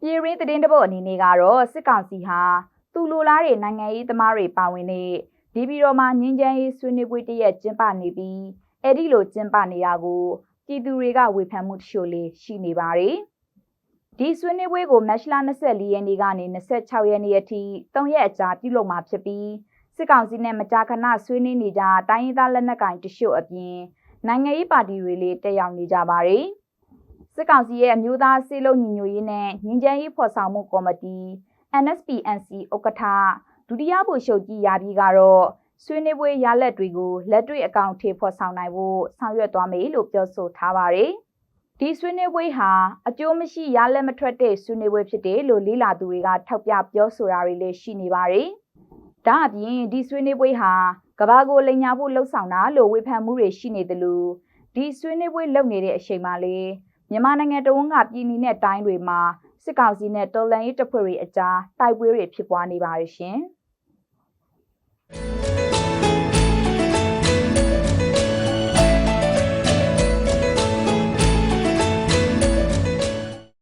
ပြည်ရင်းသတင်းတပုတ်အနေနဲ့ကတော့စစ်ကောင်စီဟာသူလိုလားတဲ့နိုင်ငံရေးသမားတွေပါဝင်တဲ့ဒီပြည်တော်မှာငင်းချမ်းရေးဆွေးနွေးပွဲတရက်ကျင်းပနေပြီးအဲ့ဒီလိုကျင်းပနေတာကိုပြည်သူတွေကဝေဖန်မှုတချို့လေးရှိနေပါတယ်။ဒီဆွေးနွေးပွဲကိုမတ်လ24ရက်နေ့ကနေ26ရက်နေ့အထိ3ရက်အကြာပြုလုပ်မှာဖြစ်ပြီးစစ်ကောင်စီနဲ့မကြာခဏဆွေးနွေးနေကြတိုင်းရင်းသားလက်နက်ကိုင်တချို့အပြင်နိုင်ငံရေးပါတီတွေလည်းတက်ရောက်နေကြပါတယ်။ စစ်ကောင်စီရဲ့အမျိုးသားစီလုံးညီညွတ်ရေးနဲ့ငင်းချမ်းရေးဖော်ဆောင်မှုကော်မတီ NSPNC ဥက္ကဋ္ဌဒုတိယဗိုလ်ချုပ်ကြီးရာပြီးကတော့ဆွေးနွေးပွဲရလက်တွေကိုလက်တွေ့အကောင့်ထေဖော်ဆောင်နိုင်ဖို့ဆောင်ရွက်သွားမယ်လို့ပြောဆိုထားပါတယ်။ဒီဆွေးနွေးပွဲဟာအကျိုးမရှိရလက်မထွက်တဲ့ဆွေးနွေးပွဲဖြစ်တယ်လို့လေးလာသူတွေကထောက်ပြပြောဆိုတာတွေလည်းရှိနေပါတယ်။ဒါအပြင်ဒီဆွေးနွေးပွဲဟာကဘာကိုလိန်ညာဖို့လှုံ့ဆော်တာလို့ဝေဖန်မှုတွေရှိနေတယ်လို့ဒီဆွေးနွေးပွဲလုပ်နေတဲ့အချိန်မှာလေ မြန်မာနိုင်ငံတဝန်းကပြည်내နဲ့တိုင်းတွေမှာစစ်ကောင်စီနဲ့တော်လှန်ရေးတပ်ဖွဲ့တွေအကြားတိုက်ပွဲတွေဖြစ်ပွားနေပါတယ်ရှင်။